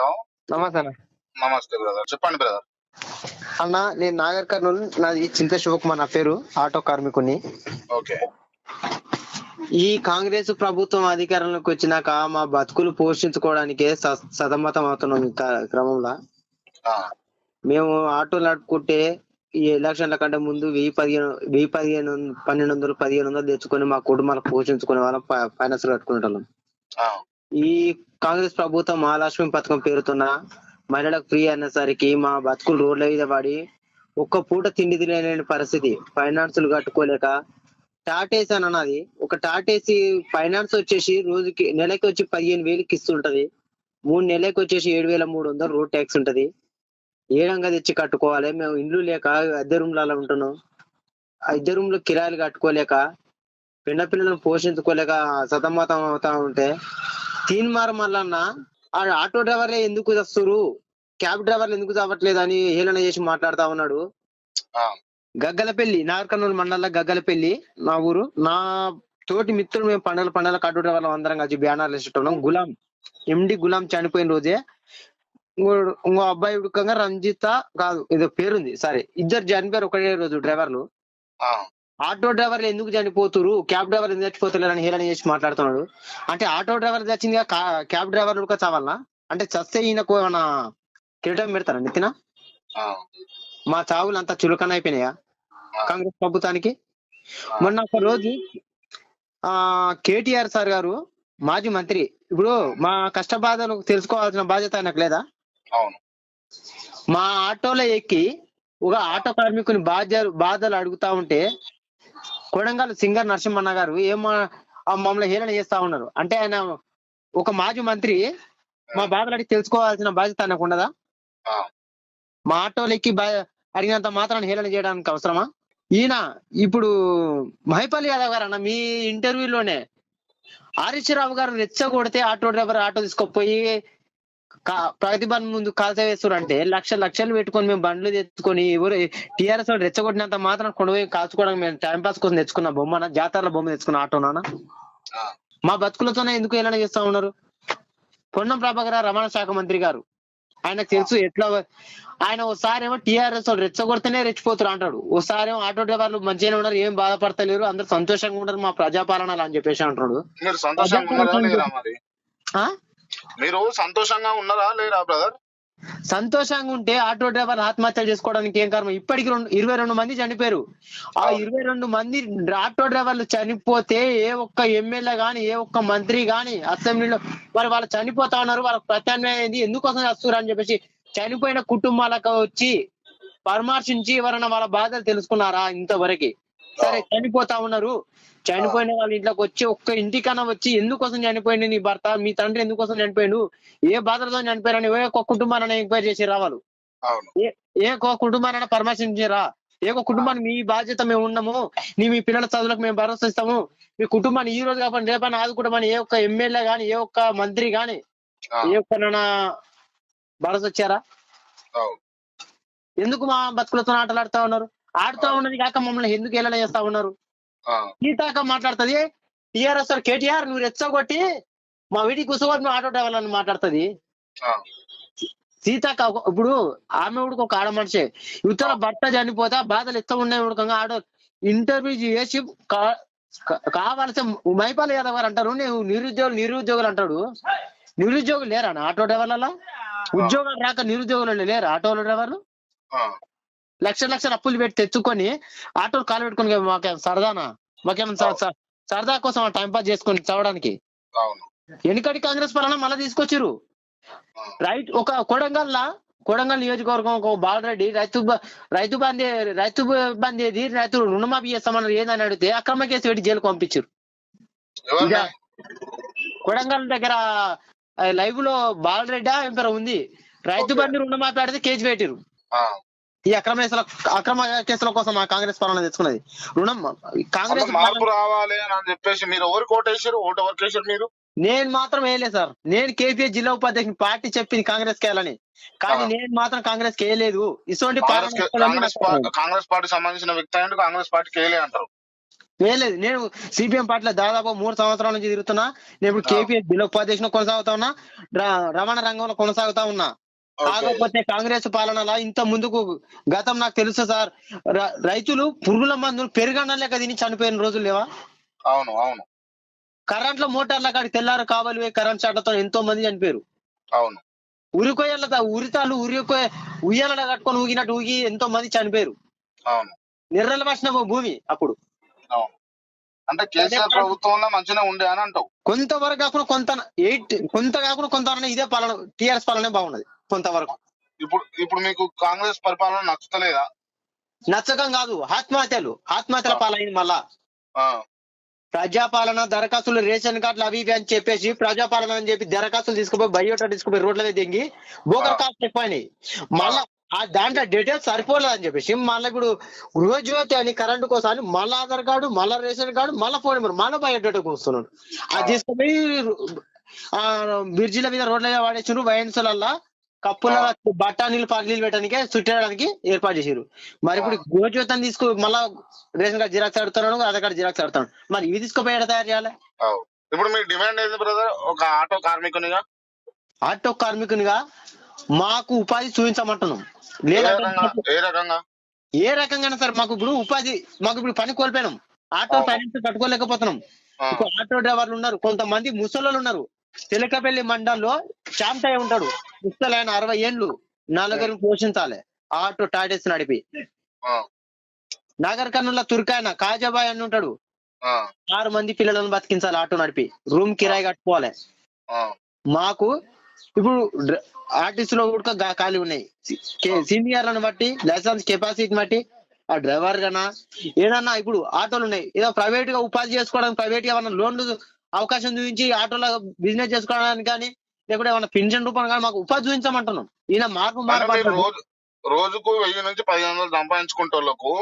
Hello. నమస్తే అన్న. నమస్తే బ్రదర్. చెప్పండి బ్రదర్. అన్న నేను నాగర్ కర్నూలు నాది చింత శివకుమార్ నా పేరు ఆటో కార్మికుని. ఓకే. ఈ కాంగ్రెస్ ప్రభుత్వం అధికారంలోకి వచ్చినాక మా బతుకులు పోషించుకోవడానికే సతమతం అవుతున్నాం ఈ క్రమంలో. మేము ఆటోలు నడుపుకుంటే ఈ ఎలక్షన్ల కంటే ముందు వెయ్యి పదిహేను వెయ్యి పదిహేను పన్నెండు వందలు పదిహేను వందలు తెచ్చుకొని మా కుటుంబాలకు పోషించుకునే వాళ్ళం ఫైనాన్స్ కట్టుకునే వాళ్ళం ఈ కాంగ్రెస్ ప్రభుత్వం మహాలక్ష్మి పథకం పేరుతున్న మహిళలకు ఫ్రీ అనేసరికి మా బతుకులు రోడ్ల మీద పడి ఒక్క పూట తిండి తినలేని పరిస్థితి. ఫైనాన్సులు కట్టుకోలేక టాటేసి అని అన్నది. ఒక టాటేసి ఫైనాన్స్ వచ్చేసి రోజుకి నెలకి వచ్చి పదిహేను వేలకి ఇస్తుంటది మూడు నెలలకు వచ్చేసి ఏడు వేల మూడు వందలు రోడ్ ట్యాక్స్ ఉంటది. ఏడంగా తెచ్చి కట్టుకోవాలి. మేము ఇండ్లు లేక అద్దె రూమ్లలో ఉంటున్నాం. అద్దె రూమ్లో కిరాయిలు కట్టుకోలేక పిల్ల పిల్లలను పోషించుకోలేక సతమతం అవుతా ఉంటే తీన్మార్ మల్లన్న ఆ ఆటో డ్రైవర్లే ఎందుకు వస్తురు క్యాబ్ డ్రైవర్లు ఎందుకు చావట్లేదు అని హేళన చేసి మాట్లాడుతా ఉన్నాడు. గగ్గలపల్లి నాగర్కర్నూలు మండలంలో గగ్గలపల్లి నా ఊరు. నా తోటి మిత్రుడు మేము పండుగల పండుగల ఆటో డ్రైవర్లు అందరం కలిసి బ్యానర్లు వేసేటోళ్ళం. గులాం ఎండి గులాం చనిపోయిన రోజే ఇంకో- అబ్బాయి ఉడకంగా రంజిత కాదు ఏదో పేరుంది సరే ఇద్దరు చనిపోయారు ఒకటే రోజు డ్రైవర్లు. ఆటో డ్రైవర్లు ఎందుకు చనిపోతురు? క్యాబ్ డ్రైవర్లు ఎందుకు చచ్చిపోతున్నారు అని హేళన చేసి మాట్లాడుతున్నాడు. అంటే ఆటో డ్రైవర్ చచ్చిందిగా కా- క్యాబ్ డ్రైవర్ కూడా చావాలనా అంటే చస్తే ఈయనకు ఏమన్నా కిరీటం పెడతారా నెత్తిన? ఆ, మా చావులు అంతా చులకన అయిపోయినాయా కాంగ్రెస్ ప్రభుత్వానికి? మొన్న ఒక రోజు ఆ కేటీఆర్ సార్ గారు మాజీ మంత్రి. ఇప్పుడు మా కష్ట బాధలు తెలుసుకోవాల్సిన బాధ్యత ఆయనకు లేదా? మా ఆటోలో ఎక్కి ఒక ఆటో కార్మికుని బాధ్య బాధలు అడుగుతా ఉంటే కొడంగల్ సింగర్ నరసింహన్న గారు ఏం మమ్మల్ని హేళన చేస్తా ఉన్నారు. అంటే ఆయన ఒక మాజీ మంత్రి మా బాధలు అడిగి తెలుసుకోవాల్సిన బాధ్యత ఆయనకు ఉండదా మా ఆటోలు ఎక్కి బా- అడిగినంత మాత్రాన్ని హేళన చేయడానికి అవసరమా? ఈయన ఇప్పుడు మహిపల్లి యాదవ్ గారు అన్న మీ ఇంటర్వ్యూలోనే ఆర్ఎస్ రావు గారు రెచ్చగొడితే ఆటో డ్రైవర్ ఆటో తీసుకుపోయి కా- ప్రగతి బండ్ ముందు కాల్చ వేస్తున్నారు లక్ష లక్షలు పెట్టుకొని మేము బండ్లు తెచ్చుకొని ఎవరు టీఆర్ఎస్ వాళ్ళు రెచ్చగొట్టినంత మాత్రం కొండపోయి కాల్చుకోవడానికి మేము టైం పాస్ కోసం తెచ్చుకున్న బొమ్మన జాతరల బొమ్మ తెచ్చుకున్న ఆటోనా ఆ, మా బతుకులతోనే ఎందుకు ఏలన చేస్తా ఉన్నారు? పొన్నం ప్రభాకర్ రవాణా శాఖ మంత్రి గారు. ఆయనకు తెలుసు ఎట్లా ఆయన ఒకసారి ఏమో టీఆర్ఎస్ వాళ్ళు రెచ్చగొడితేనే రెచ్చిపోతారు అంటాడు. ఒకసారి ఏమో ఆటో డ్రైవర్లు మంచిగానే ఉన్నారు ఏం బాధపడతలేరు అందరు సంతోషంగా ఉన్నారు మా ప్రజాపాలన అని చెప్పేసి అంటున్నాడు. మీరు సంతోషంగా ఉన్నారా లేరా బ్రదర్ సంతోషంగా ఉంటే ఆటో డ్రైవర్ ఆత్మహత్యలు చేసుకోవడానికి ఏం కారణం? ఇప్పటికి రెండు ఇరవై రెండు మంది చనిపోయారు. ఆ. ఇరవై రెండు మంది ఆటో డ్రైవర్లు చనిపోతే ఏ ఒక్క ఎమ్మెల్యే గాని ఏ ఒక్క మంత్రి గాని అసెంబ్లీలో మరి వాళ్ళు చనిపోతా ఉన్నారు వాళ్ళకి ప్రత్యామ్నాయం ఎందుకోసం వస్తున్నారు అని చెప్పేసి చనిపోయిన కుటుంబాలకు వచ్చి పరామర్శించి ఎవరైనా వాళ్ళ బాధలు తెలుసుకున్నారా ఇంతవరకు? సరే చనిపోతా ఉన్నారు. చనిపోయిన వాళ్ళ ఇంట్లోకి వచ్చి ఒక్క ఇంటికన్నా వచ్చి ఎందుకోసం చనిపోయింది నీ భర్త? మీ తండ్రి ఎందుకోసం చనిపోయిండు? ఏ బాధలతో చనిపోయారని ఏ ఒక్క కుటుంబాన్ని ఎంక్వైరీ చేసి రావాలి ఏ ఏ ఒక్క కుటుంబాన్ని పరామర్శించారా ఏ ఒక్క కుటుంబాన్ని మీ బాధ్యత మేము ఉన్నాము నీ మీ పిల్లల చదువులకు మేము భరోసా ఇస్తాము మీ కుటుంబాన్ని ఈ రోజు కాకుండా రేపని ఆదుకుంటామని ఏ ఒక్క ఎమ్మెల్యే గాని ఏ ఒక్క మంత్రి గాని ఏ ఒక్క భరోసా వచ్చారా ఎందుకు మా బతుకులతో ఆటలాడుతా ఉన్నారు? ఆడుతా ఉన్నది కాక మమ్మల్ని ఎందుకు ఎలా చేస్తా ఉన్నారు? ఆ, సీతాక మాట్లాడుతుంది టీఆర్ఎస్ కేటీఆర్ నువ్వు రెచ్చగొట్టి మా వీడికి కూర్చోబట్టి నువ్వు ఆటో డ్రైవర్లను మాట్లాడుతుంది. ఆ, సీతాక ఇప్పుడు ఆమె ఉడికి ఒక ఆడ మనిషి ఇతర భర్త చనిపోతే బాధలు ఎత్త ఉన్నాయి ఉడకంగా ఆడ ఇంటర్వ్యూ చేసి కావాల్సిన మైపాల్ యాదవ్ గారు అంటారు నువ్వు నిరుద్యోగులు నిరుద్యోగులు అంటాడు. నిరుద్యోగులు లేరా ఆటో డ్రైవర్లలో? ఉద్యోగాలు రాక నిరుద్యోగులు లేరు ఆటో డ్రైవర్లు? లక్ష లక్షల అప్పులు పెట్టి తెచ్చుకొని ఆటోలు కాలు పెట్టుకుని మాకేం సరదానా? మాకేం స- స- సరదా కోసం టైం పాస్ చేసుకొని చదవడానికి? అవును. వెనుకటి కాంగ్రెస్ పాలన మళ్ళీ తీసుకొచ్చిర్రు. ఆ, రైట్ ఒక కొడంగల్లా కొడంగల్ నియోజకవర్గం ఒక బాలరెడ్డి రైతు రైతు బంది రైతు బ- బంది ఏది రైతు రుణమాఫీ చేస్తామన్నారు. ఏందని అడిగితే అక్రమ కేసు పెట్టి జైలుకు పంపించారు? కొడంగల్ దగ్గర లైవ్లో బాలరెడ్డి పేరు ఉంది? రైతు. బండి రుణమాఫీ ఆడితే కేసు పెట్టిరు ఈ అక్రమ కేసుల అక్రమ కేసుల కోసం ఆ కాంగ్రెస్ పాలన తెచ్చుకున్నది. రుణం కాంగ్రెస్ మార్పు రావాలి అని చెప్పేసి మీరు ఎవరు కోటేశారు? ఓటు ఎవరికి వేసారు మీరు? నేను మాత్రం వేయలేదు సార్. నేను కేపీఎస్ జిల్లా ఉపాధ్యక్షుని పార్టీ చెప్పింది కాంగ్రెస్కి వేయాలని. కానీ. నేను మాత్రం కాంగ్రెస్కి వేయలేదు ఇటువంటి కాంగ్రెస్ పార్టీ సంబంధించిన వ్యక్తి అయ్యండు కాంగ్రెస్ పార్టీకి వేయలే అంటారు. వేయలేదు. నేను సిపిఎం పార్టీలో దాదాపు మూడు సంవత్సరాల నుంచి తిరుగుతున్నా. నేను ఇప్పుడు కేపీఎస్ బిలో ఉపాధ్యక్షులు కొనసాగుతా ఉన్నా. రవాణా రంగంలో కొనసాగుతా ఉన్నా. కాకపోతే కాంగ్రెస్ పాలనలో ఇంత ముందుకు గతం నాకు తెలుసు సార్. రైతులు పురుగుల మందులు పెరుగన్న లెక్క తిని చనిపోయిన రోజులు లేవా? అవును అవును. కరెంట్ల మోటార్ల కాడికి తెల్లారు కావాలి కరెంట్ షాట్లతో ఎంతో మంది చనిపోయారు. అవును. ఉరికొయ్యల ఉరితాలు ఉరికొయ్య ఉయ్యాల కట్టుకొని ఊగినట్టు ఊగి ఎంతో మంది చనిపోయారు. అవును. నిర్రల భూమి అప్పుడు. అంటే కేసీఆర్ ప్రభుత్వంలో మంచిగా ఉండే అని అంటావు. కొంతవరకు కాకుండా కొంత ఎయిట్ కొంత కాకుండా కొంత ఇదే పాలన టిఆర్ఎస్ పాలనే బాగున్నది కొంతవరకు. ఇప్పుడు ఇప్పుడు మీకు కాంగ్రెస్ పరిపాలన నచ్చుతలేదా? నచ్చకం కాదు ఆత్మహత్యలు. ఆత్మహత్యల పాలైంది మళ్ళా. ప్రజాపాలన దరఖాస్తులు రేషన్ కార్డులు అవి ఇవి అని చెప్పేసి ప్రజాపాలన అని చెప్పి దరఖాస్తులు తీసుకుపోయి బయోటా తీసుకుపోయి రోడ్ల మీద దింగి బోకర్ కాస్ట్ ఎక్కువైనాయి. మళ్ళా ఆ దాంట్లో డీటెయిల్స్ సరిపోలేదు అని చెప్పేసి మళ్ళీ ఇప్పుడు గృహజ్యోతి అని కరెంటు కోసం అని మళ్ళా ఆధార్ కార్డు మళ్ళా రేషన్ కార్డు మళ్ళా ఫోన్ నెంబర్ మళ్ళా బయోడేటా వస్తున్నాడు అది తీసుకుపోయి ఆ బ్రిడ్జిల మీద రోడ్ల మీద వాడేసిండ్రు వైన్సులల్లా కప్పుల బఠానీలు పల్లీలు పెట్టడానికి చుట్టడానికి ఏర్పాటు చేసారు మరి ఇప్పుడు గృహజ్యోతిని తీసుకు మళ్ళా రేషన్ కార్డు జిరాక్స్ ఆడుతున్నాడు ఆధార్ కార్డు జిరాక్స్ ఆడుతున్నాడు మరి ఇవి తీసుకుపోయి ఎక్కడ తయారు చేయాలి. ఇప్పుడు మీ డిమాండ్ ఏంది బ్రదర్ ఒక ఆటో కార్మికునిగా? ఆటో కార్మికునిగా మాకు ఉపాధి చూపించమంటున్నాం. ఏ రకంగా? ఏ సార్? మాకు ఇప్పుడు ఉపాధి మాకు ఇప్పుడు పని కోల్పోయినాం. ఆటో. ఫైనాన్స్ కట్టుకోలేకపోతున్నాం. ఆటో డ్రైవర్లు ఉన్నారు. కొంతమంది ముసలోళ్ళు ఉన్నారు. చిలకపల్లి మండల్లో శాంతయ్య ఉంటాడు. ముసలు ఆయన అరవై ఏండ్లు నలుగురిని పోషించాలి. ఆటో టాటెస్ నడిపి. నగర్ కర్నూలు తుర్కాయన కాజాబాయ్ అని ఉంటాడు. ఆరు మంది పిల్లలను బతికించాలి ఆటో నడిపి. రూమ్ కిరాయి కట్టుకోవాలి. మాకు ఇప్పుడు ఆర్టీసీ లో కూడా ఖాళీ ఉన్నాయి. సీనియర్లను బట్టి లైసెన్స్ కెపాసిటీ బట్టి ఆ డ్రైవర్ గానా ఏదన్నా ఇప్పుడు ఆటోలు ఉన్నాయి. ఏదో ప్రైవేట్గా ఉపాధి చేసుకోవడానికి ప్రైవేట్గా ఏమన్నా లోన్లు అవకాశం చూపించి ఆటోలో బిజినెస్ చేసుకోవడానికి కానీ లేకుంటే ఏమన్నా పెన్షన్ రూపంలో కానీ మాకు ఉపాధి చూపించమంటున్నాం. ఈయన మార్పు మార్పు రోజుకు వెయ్యి నుంచి పదిహేను వందలు సంపాదించుకుంటే వాళ్ళకు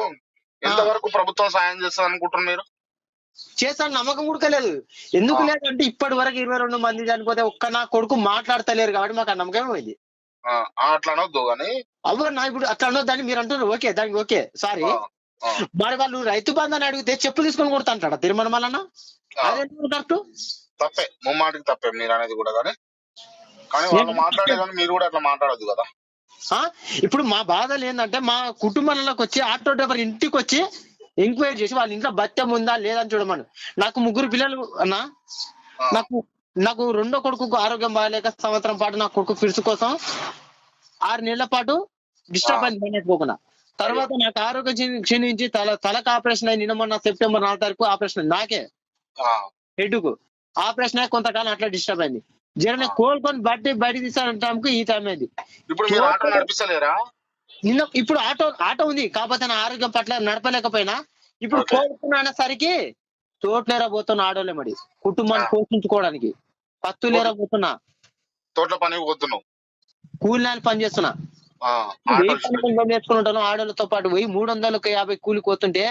ఎంతవరకు ప్రభుత్వం సాయం చేస్తుంది అనుకుంటున్నారు మీరు? చేస్తాను నమ్మకం కూడా లేదు ఎందుకు. లేదంటే ఇప్పటి వరకు ఇరవై రెండు మంది చనిపోతే ఒక్క నా కొడుకు మాట్లాడతలేరు కాబట్టి మాకు ఆ నమ్మకం పోయింది. అట్లా అనొద్దు కానీ. అవ్వ నా ఇప్పుడు అట్లా అనొద్దని మీరు అంటున్నారు. ఓకే దానికి ఓకే సారీ. మరి వాళ్ళు రైతు బంధాన్ని అడిగితే చెప్పు తీసుకొని కొడతాంటాడా తిరుమల మల్లన్న? ఆ, అదే కరెక్ట్? తప్పే ముమ్మాటికి తప్పే మీరు అనేది కూడా కానీ. కానీ వాళ్ళు మాట్లాడే కానీ మీరు కూడా అట్లా మాట్లాడొద్దు కదా. ఇప్పుడు మా బాధలు ఏంటంటే మా కుటుంబంలోకి వచ్చి ఆటో డ్రైవర్ ఇంటికి వచ్చి ఎంక్వైరీ చేసి వాళ్ళ ఇంట్లో బత్యం ఉందా లేదని చూడమని. నాకు ముగ్గురు పిల్లలు అన్నా నాకు నాకు రెండో కొడుకు ఆరోగ్యం బాగాలేక సంవత్సరం పాటు నా కొడుకు ఫిర్సు కోసం ఆరు నెలల పాటు డిస్టర్బ్ అయింది ఎత్తుకోకుండా తర్వాత నాకు ఆరోగ్యం క్షీ- క్షీణించి తల తలకు ఆపరేషన్ అయింది. నిన్న మొన్న సెప్టెంబర్ నాలుగు తారీఖు ఆపరేషన్ అయింది. నాకే. ఆ, హెడ్కు ఆపరేషన్ అయ్యి కొంతకాలం అట్లా డిస్టర్బ్ అయింది. జరనే కోలుకొని బట్టి బయట తీసాడంటే ఈ టైం అయింది. ఇప్పుడు నిన్న ఇప్పుడు ఆటో ఆటో ఉంది. కాకపోతే నా ఆరోగ్యం పట్ల నడపలేకపోయినా ఇప్పుడు. కోలుకున్న సరికి తోటలేరా పోతున్న ఆడోలే మరి. కుటుంబాన్ని. పోషించుకోవడానికి. పత్తులేరా పోతున్నా. తోటల పనికి పోతున్నావు. కూలి పని చేస్తున్నా. పని ఉంటాను ఆడోళ్ళతో పాటు పోయి మూడు వందలకు యాభై కూలి కోతుంటే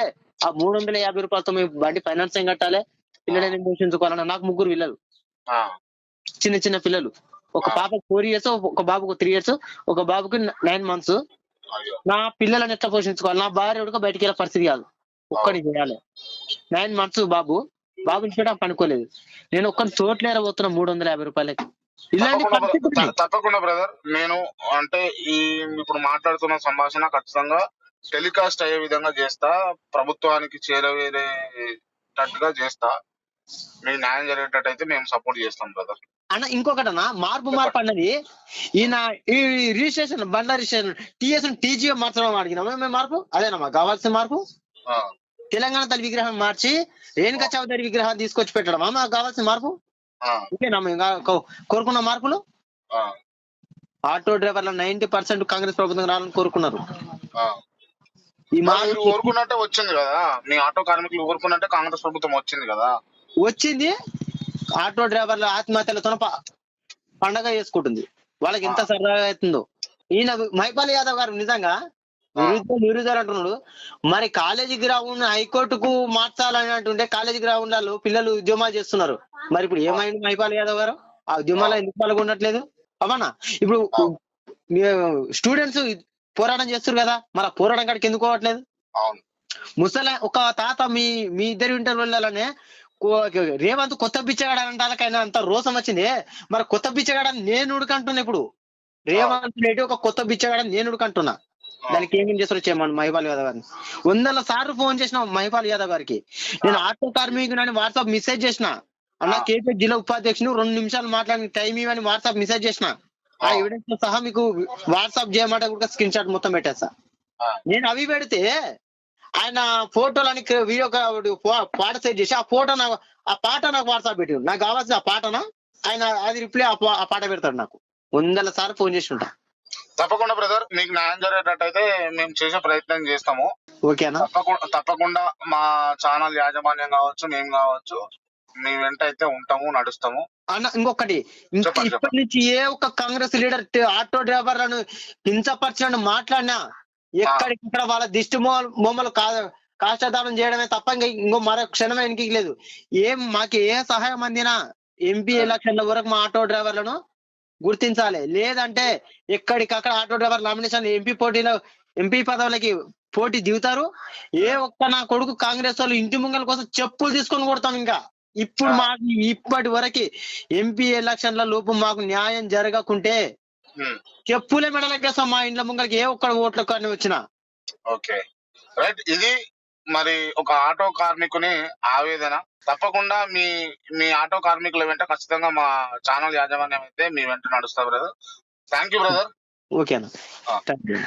ఆ మూడు వందల యాభై రూపాయలతో మేము బండి ఫైనాన్స్ ఏం కట్టాలి. పిల్లలని పోషించుకోవాలన్నా నాకు ముగ్గురు పిల్లలు. చిన్న చిన్న పిల్లలు. ఒక. పాపకు ఫోర్ ఇయర్స్ ఒక బాబుకు త్రీ ఇయర్స్ ఒక బాబుకి నైన్ మంత్స్. నా పిల్లలను ఎట్లా పోషించుకోవాలి? నా భార్య కూడా బయటికి వెళ్ళే పరిస్థితి కాదు. ఒక్కడి చేయాలి. నైన్ మంత్స్ బాబు. బాబుని కూడా పనుకోలేదు. నేను ఒక్కని తోటలేర పోతున్నా మూడు వందల యాభై రూపాయలకి. ఇలాంటి తప్పకుండా బ్రదర్. నేను అంటే ఈ ఇప్పుడు మాట్లాడుతున్న సంభాషణ ఖచ్చితంగా టెలికాస్ట్ అయ్యే విధంగా చేస్తా. ప్రభుత్వానికి చేరవేరేటట్టుగా చేస్తా. మీకు న్యాయం జరిగేటట్టు అయితే మేము సపోర్ట్ చేస్తాం బ్రదర్. అన్న ఇంకొకటన్నా మార్పు మార్పు అన్నది ఈయన ఈ రిజిస్ట్రేషన్ బండ్ల రిజిస్ట్రేషన్ టీఎస్ టీజీఓ మార్చడం అడిగినాము మేము మార్పు? అదేనమ్మా కావాల్సిన మార్పు? తెలంగాణ తల్లి విగ్రహం మార్చి రేణుకా చౌదరి విగ్రహాన్ని తీసుకొచ్చి పెట్టడమా? మాకు కావాల్సిన మార్పు? ఇదేనా మేము కోరుకున్న మార్పులు? ఆటో డ్రైవర్ల నైన్టీ పర్సెంట్ కాంగ్రెస్ ప్రభుత్వం రావాలని కోరుకున్నారు. ఈ మీరు మార్పు కోరుకున్నట్టే వచ్చింది కదా? మీ ఆటో కార్మికులు కోరుకున్నట్టే కాంగ్రెస్ ప్రభుత్వం వచ్చింది కదా? వచ్చింది. ఆటో డ్రైవర్ల ఆత్మహత్యలతో పండగ చేసుకుంటుంది. వాళ్ళకి ఎంత సరదాగా అవుతుందో. ఈయన మైపాల్ యాదవ్ గారు నిజంగా నిరుద్యోగ నిరుద్యోగులు అంటున్నాడు. మరి కాలేజీ గ్రౌండ్ హైకోర్టుకు మార్చాలని అంటుంటే కాలేజీ గ్రౌండ్లలో పిల్లలు ఉద్యమాలు చేస్తున్నారు. మరి ఇప్పుడు ఏమైంది మైపాల్ యాదవ్ గారు? ఆ ఉద్యమాలు ఎందుకు పాల్గొనట్లేదు? అవనా ఇప్పుడు స్టూడెంట్స్ పోరాటం చేస్తారు కదా మరి పోరాటం కాడికి ఎందుకు పోవట్లేదు? ముసల ఒక తాత మీ మీ ఇద్దరు ఇంటర్వ్యూలనే రేవంత్ కొత్త బిచ్చగాడు అంటాలకైనా అంత రోసం వచ్చింది. మరి కొత్త బిచ్చగాడని నేను ఉడకంటున్నా ఇప్పుడు. రేవంత్ రెడ్డి ఒక కొత్త బిచ్చగాడని నేను ఉడకంటున్నా. దానికి ఏమేం చేస్తారో చేయమని మహిపాల్ యాదవ్ గారిని. వందల సార్లు ఫోన్ చేసిన మహిపాల్ యాదవ్ గారికి. నేను ఆటో కార్మికుని వాట్సాప్ మెసేజ్ చేసిన. అన్న. కేపీ జిల్లా ఉపాధ్యక్షుడు రెండు నిమిషాలు మాట్లాడిన టైం ఇవ్వని వాట్సాప్ మెసేజ్ చేసిన. ఆ. ఎవిడెన్స్ సహా మీకు వాట్సాప్ చేయమంటే కూడా స్క్రీన్ షాట్ మొత్తం పెట్టేస్తా. నేను అవి పెడితే ఆయన ఫోటోలని వీడియో పాట సెట్ చేసి ఆ ఫోటో నాకు ఆ పాట నాకు వాట్సాప్ పెట్టి నాకు కావాల్సిన ఆ పాటన? ఆయన అది రిప్లై ఆ పాట పెడతాడు నాకు. వందల సార్లు ఫోన్ చేసి ఉంటా తప్పకుండా బ్రదర్ మీకు న్యాయం జరిగేటట్టయితే మేము చేసే ప్రయత్నం చేస్తాము. ఓకేనా? తప్పకుండా తప్పకుండా మా ఛానల్ యాజమాన్యం కావచ్చు మేము కావచ్చు మీ వెంట అయితే ఉంటాము నడుస్తాము. అన్న ఇంకొకటి. ఇప్పటి నుంచి ఏ ఒక్క కాంగ్రెస్ లీడర్ ఆటో డ్రైవర్లను హింసపరిచినట్టు మాట్లాడినా ఎక్కడిక్కడ వాళ్ళ దిష్టి మొ- బొమ్మలు కా కాష్టదానం చేయడమే తప్ప ఇంకా ఇంకో మరో క్షణమే వెనక్కి లేదు. ఏం మాకు ఏ సహాయం అందినా ఎంపీ ఎలక్షన్ల వరకు మా ఆటో డ్రైవర్లను గుర్తించాలి. లేదంటే ఎక్కడికక్కడ ఆటో డ్రైవర్ నామినేషన్ ఎంపీ పోటీలో ఎంపీ పదవులకి పోటీ దిగుతారు. ఏ ఒక్క నా కొడుకు కాంగ్రెస్ వాళ్ళు ఇంటి ముంగల కోసం చెప్పులు తీసుకొని కొడతాం ఇంకా. ఇప్పుడు మాకు ఇప్పటి వరకు ఎంపీ ఎలక్షన్ల లోపు మాకు న్యాయం జరగకుంటే. చెప్పులే మెడలెక్కేస్తాం మా ఇండ్ల ముంగలకి ఏ ఒక్క ఓట్ల కానీ వచ్చినా. ఓకే. రైట్ ఇది మరి ఒక ఆటో కార్మికుని ఆవేదన. తప్పకుండా మీ మీ ఆటో కార్మికుల వెంట ఖచ్చితంగా మా ఛానల్ యాజమాన్యం అయితే మీ వెంట నడుస్తా బ్రదర్. థ్యాంక్ యూ బ్రదర్ ఓకేనా ఆ. Thank you